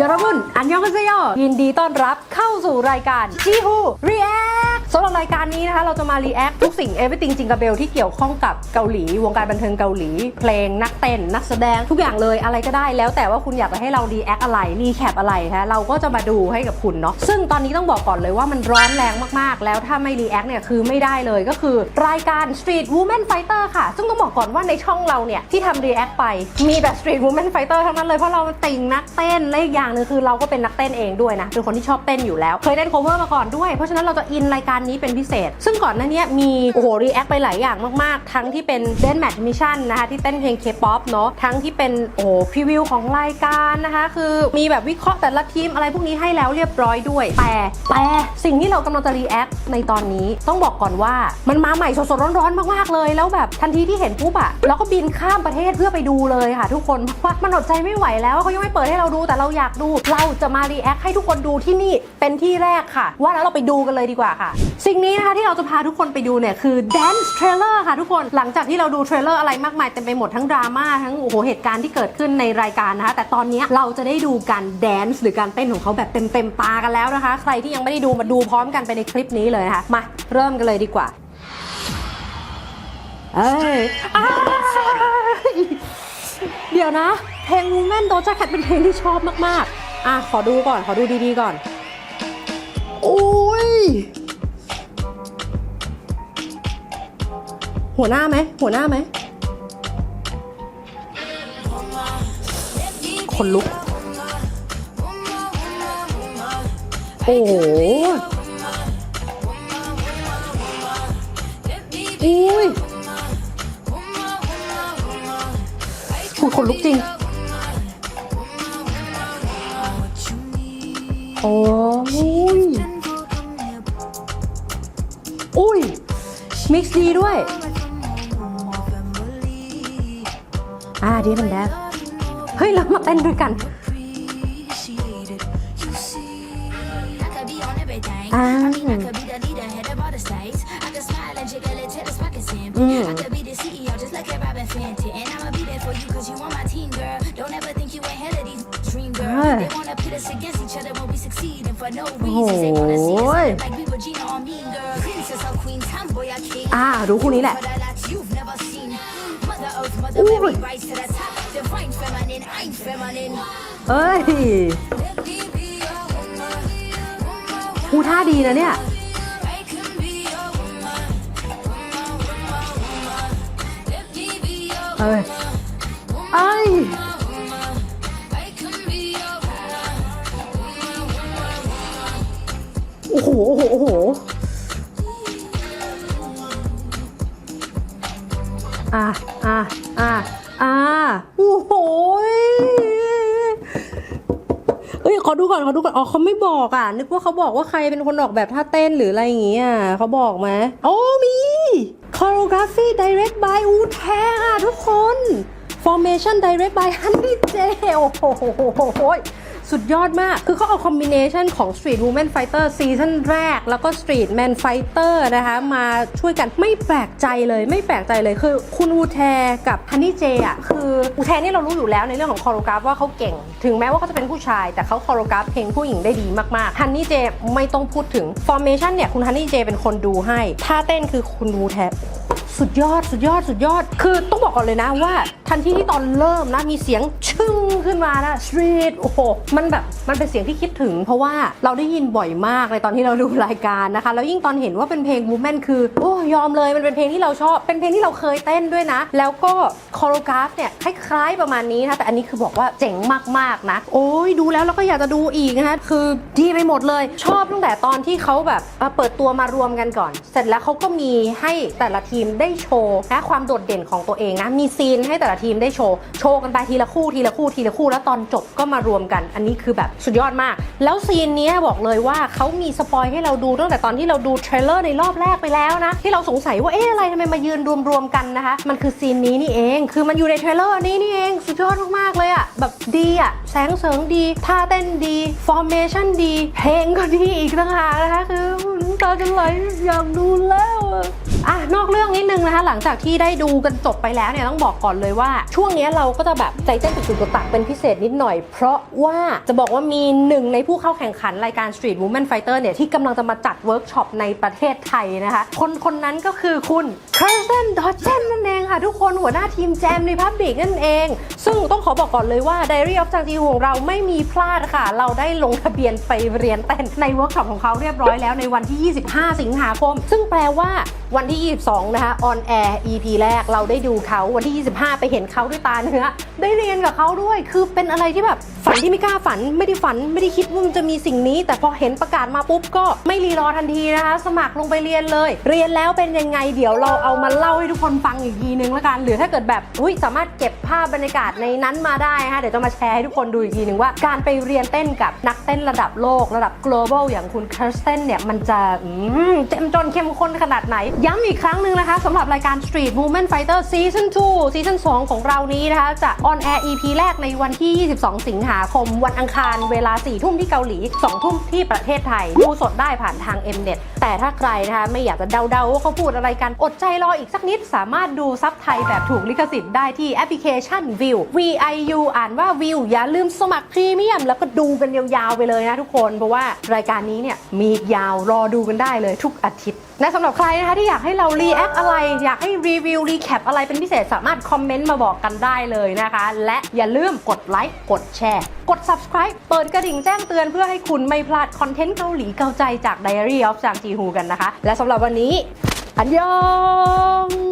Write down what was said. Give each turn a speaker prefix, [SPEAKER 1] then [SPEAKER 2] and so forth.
[SPEAKER 1] ยอรบุนอันยองกันเซโยยินดีต้อนรับเข้าสู่รายการจีฮูรีแอ สำหรับรายการนี้นะคะเราจะมารีแอคทุกสิ่ง everything จิงกับเบลที่เกี่ยวข้องกับเกาหลี วงการบันเทิงเกาหลี เพลงนักเต้น นักแสดงทุกอย่างเลยอะไรก็ได้ แล้วแต่ว่าคุณอยากจะให้เรารีแอคอะไรรีแคปอะไรฮะเราก็จะมาดูให้กับคุณเนาะซึ่งตอนนี้ต้องบอกก่อนเลยว่ามันร้อนแรงมากๆ แล้วถ้าไม่รีแอคเนี่ยคือไม่ได้เลยก็คือ รายการ Street Woman Fighter ค่ะ ซึ่งต้องบอกก่อนว่าในช่องเราเนี่ยที่ทำรีแอคไปมีแต่ Street Woman Fighter ทั้งนั้นเลยเพราะเราติ่งนักเต้นและอีกอย่างหนึงคือเราก็เป็นนักเต้นเองด้วยนะเป็นคนที่ชอบเต้นอยู่แล้ว เคยเต้น cover มาก่อนด้วยเพราะฉะนั้นเราจะอินรายการนี้เป็นพิเศษ ซึ่งก่อนหน้านี้มีโอ้โหรีแอคไปหลายอย่างมากๆ ทั้งที่เป็น Dance Match Mission นะคะที่เต้นเพลง K-pop เนาะทั้งที่เป็นโอ้โหพรีวิวของรายการนะคะ คือมีแบบวิเคราะห์แต่ละทีมอะไรพวกนี้ให้แล้วเรียบร้อยด้วย แต่แต่สิ่งที่เรากำลังจะรีแอคในตอนนี้ต้องบอกก่อนว่ามันมาใหม่สดๆร้อนๆมากๆเลย แล้วแบบทันทีที่เห็นปุ๊บอะเราก็บินข้ามประเทศเพื่อไปดูเลยค่ะ ทุกคนเพราะว่ามันอดใจไม่ไหวแล้วเขายังไม่เปิดให้เราดูแต่เราอยากดู เราจะมารีแอคให้ทุกคนดูที่นี่เป็นที่แรกค่ะ ว่าแล้วเราไปดูกันเลยดีกว่าค่ะ สิ่งนี้นะคะที่เราจะพาทุกคนไปดูเนี่ยคือ Dance Trailer ค่ะทุกคนหลังจากที่เราดูเทรลเลอร์อะไรมากมายเต็มไปหมดทั้งดราม่าทั้งโอ้โหเหตุการณ์ที่เกิดขึ้นในรายการนะคะ แต่ตอนนี้เราจะได้ดูการแดนซ์หรือการเต้นของเขาแบบเต็มเต็มๆตากันแล้วนะคะ ใครที่ยังไม่ได้ดูมาดูพร้อมกันไปในคลิปนี้เลยนะคะมาเริ่มกันเลยดีกว่าเอ้ยอ้ายเดี๋ยวนะ เพลง Woman Doja Cat เป็นเพลงที่ชอบมากๆ อะ ขอดูก่อน ขอดูดีๆก่อน โอ้ย หัวหน้าไหมหัวหน้าไหมคนลุก โอ้โหอุ้ยถูกคนลุกจริง โอ้ยอุ้ย มิกซ์ดีด้วย อ่าดีมันแดบเฮ้ย เรามาเต้นด้วยกัน
[SPEAKER 2] Ah.
[SPEAKER 1] Ah.
[SPEAKER 2] I mean, I could be the leader, head of all the sites. I could smile and jiggle it till his pockets empty.
[SPEAKER 1] Mm.
[SPEAKER 2] I could be the CEO, just like a Robin Fenty. And I'ma be there for you, cause you on my team, girl. Don't ever think you ahead of these dream girl.
[SPEAKER 1] Ah.
[SPEAKER 2] They wanna pit us against each other when we succeed. And for no reasons, they wanna see us
[SPEAKER 1] Oi.
[SPEAKER 2] live like we were Gina or Mean Girl. Princess or Queen, tomboy or king.
[SPEAKER 1] อ่าดูคู่นี้แหละ
[SPEAKER 2] อุ้ย
[SPEAKER 1] เอ้ยกูท่าดีนะเนี่ยเอ้ยเอ้ยโอ้โห โอ้โห อ่าอ่าโอ้โหเอ้ยขอดูก่อนขอดูก่อน อ๋อเขาไม่บอกอะ นึกว่าเขาบอกว่าใครเป็นคนออกแบบท่าเต้นหรืออะไรอย่างเงี้ยเขาบอกไหมโอ้มี choreography direct by อูแทอะทุกคน formation direct by Honey J โอ้โห สุดยอดมาก คือเขาเอาคอมบิเนชันของ Street Woman Fighter ซีซั่นแรก แล้วก็ Street Man Fighter นะคะ มาช่วยกันไม่แปลกใจเลยไม่แปลกใจเลยคือคุณอูแทกับฮันนี่เจอะคืออูแทนี่เรารู้อยู่แล้วในเรื่องของคอโรกราฟว่าเขาเก่ง ถึงแม้ว่าเขาจะเป็นผู้ชาย แต่เขาคอโรกราฟเพลงผู้หญิงได้ดีมากๆฮันนี่เจไม่ต้องพูดถึง Formation เนี่ยคุณฮันนี่เจเป็นคนดูให้ท่าเต้นคือคุณอูแทสุดยอดสุดยอดสุดยอด คือต้องบอกก่อนเลยนะว่า ทันทีที่ตอนเริ่มนะมีเสียงช งขึ้นมานะสตรีทโอ้โหมันแบบมันเป็นเสียงที่คิดถึง เพราะว่าเราได้ยินบ่อยมากเลยตอนที่เราดูรายการนะคะ แล้วยิ่งตอนเห็นว่าเป็นเพลง Woman คือโอ้ยอมเลยมันเป็นเพลงที่เราชอบ เป็นเพลงที่เราเคยเต้นด้วยนะ แล้วก็คอโรกราฟเนี่ยคล้ายๆประมาณนี้นะแต่อันนี้คือบอกว่าเจ๋งมากๆนะ โอ้ยดูแล้วเราก็อยากจะดูอีกนะคะคือดีไปหมดเลย ชอบตั้งแต่ตอนที่เขาแบบเปิดตัวมารวมกันก่อน เสร็จแล้วเขาก็มีให้แต่ละทีมได้โชว์นะความโดดเด่นของตัวเองนะมีซีนให้แต่ละทีมได้โชว์โชว์กันไปทีละคู่ทีละคู่ทีละคู่แล้วตอนจบก็มารวมกัน อันนี้คือแบบสุดยอดมาก แล้วซีนนี้บอกเลยว่าเขามีสปอยให้เราดูตั้งแต่ตอนที่เราดูเทรลเลอร์ในรอบแรกไปแล้วนะ ที่เราสงสัยว่าเอ๊ะอะไรทำไมมายืนรวมๆกันนะคะ มันคือซีนนี้นี่เอง คือมันอยู่ในเทรลเลอร์นี้นี่เอง สุดยอดมากๆเลยอะแบบดีอะแสงเสริงดีท่าเต้นดีฟอร์เมชั่นดีเพลงก็ดีอีกต่างหากนะคะคือตาจะไหลอยากดูแล้ว นอกเรื่องนิดนึงนะคะหลังจากที่ได้ดูกันจบไปแล้วเนี่ยต้องบอกก่อนเลยว่า ช่วงนี้เราก็จะแบบใจเต้นตุกตักเป็นพิเศษนิดหน่อย เพราะว่าจะบอกว่ามีหนึ่งในผู้เข้าแข่งขันรายการ Street Women Fighter เนี่ยที่กำลังจะมาจัดเวิร์กช็อปในประเทศไทยนะคะ คนคนนั้นก็คือคุณ c a r s o n d o d g e n นั่นเองค่ะ ทุกคนหัวหน้าทีมแจมในพับบิกนั่นเอง ซึ่งต้องขอบอกก่อนเลยว่า Diary of จางจีของเราไม่มีพลาดค่ะ เราได้ลงทะเบียนไปเรียนเต้นในเวิร์กช็อปของเขาเรียบร้อยแล้วในวันที่ 25 สิงหาคม ซึ่งแปลว่าวันที่ 22 นะคะ on air EP แรกเราได้ดูเขาวันที่ 25 ไปเห็นเขาด้วยตาเนื้อได้เรียนกับเขาด้วยคือเป็นอะไรที่แบบฝันที่ไม่กล้าฝันไม่ได้ฝันไม่ได้คิดว่ามันจะมีสิ่งนี้ แต่พอเห็นประกาศมาปุ๊บก็ไม่รีรอทันทีนะคะ สมัครลงไปเรียนเลย เรียนแล้วเป็นยังไงเดี๋ยวเราเอามาเล่าให้ทุกคนฟังอีกทีนึงละกันหรือถ้าเกิดแบบอุ้ยสามารถเก็บภาพบรรยากาศในนั้นมาได้นะคะเดี๋ยวจะมาแชร์ให้ทุกคนดูอีกทีนึงว่าการไปเรียนเต้นกับนักเต้นระดับโลกระดับ global อย่างคุณค r สเตนเนี่ยมันจะอืมเต็มจนเข้มข้นขนาดไหน ย้ำอีกครั้งหนึ่งนะคะสำหรับรายการ Street Women Fighter Season 2 Season 2 ของเรานี้นะคะ จะ on air EP แรกในวันที่ 22 สิงหาคม วันอังคารเวลา 4 ทุ่มที่เกาหลี 2 ทุ่มที่ประเทศไทย ดูสดได้ผ่านทาง Mnet แต่ถ้าใครนะคะ ไม่อยากจะเดาๆว่าเขาพูดอะไรกัน อดใจรออีกสักนิด สามารถดูซับไทยแบบถูกลิขสิทธิ์ได้ที่แอปพลิเคชัน View VIU อ่านว่า View อย่าลืมสมัครพรีเมียมแล้วก็ดูกันยาวๆไปเลยนะทุกคน เพราะว่ารายการนี้เนี่ยมียาวรอดูกันได้เลยทุกอาทิตย์ นะสำหรับใครนะคะที่อยากให้เรารีแอคอะไร อยากให้รีวิวรีแคปอะไรเป็นพิเศษสามารถคอมเมนต์มาบอกกันได้เลยนะคะ และอย่าลืมกดไลค์กดแชร์ กด subscribe เปิดกระดิ่งแจ้งเตือนเพื่อให้คุณไม่พลาดคอนเทนต์เกาหลีเกาใจจาก Diary of Jang Ji Hoo กันนะคะ และสำหรับวันนี้ อันยอง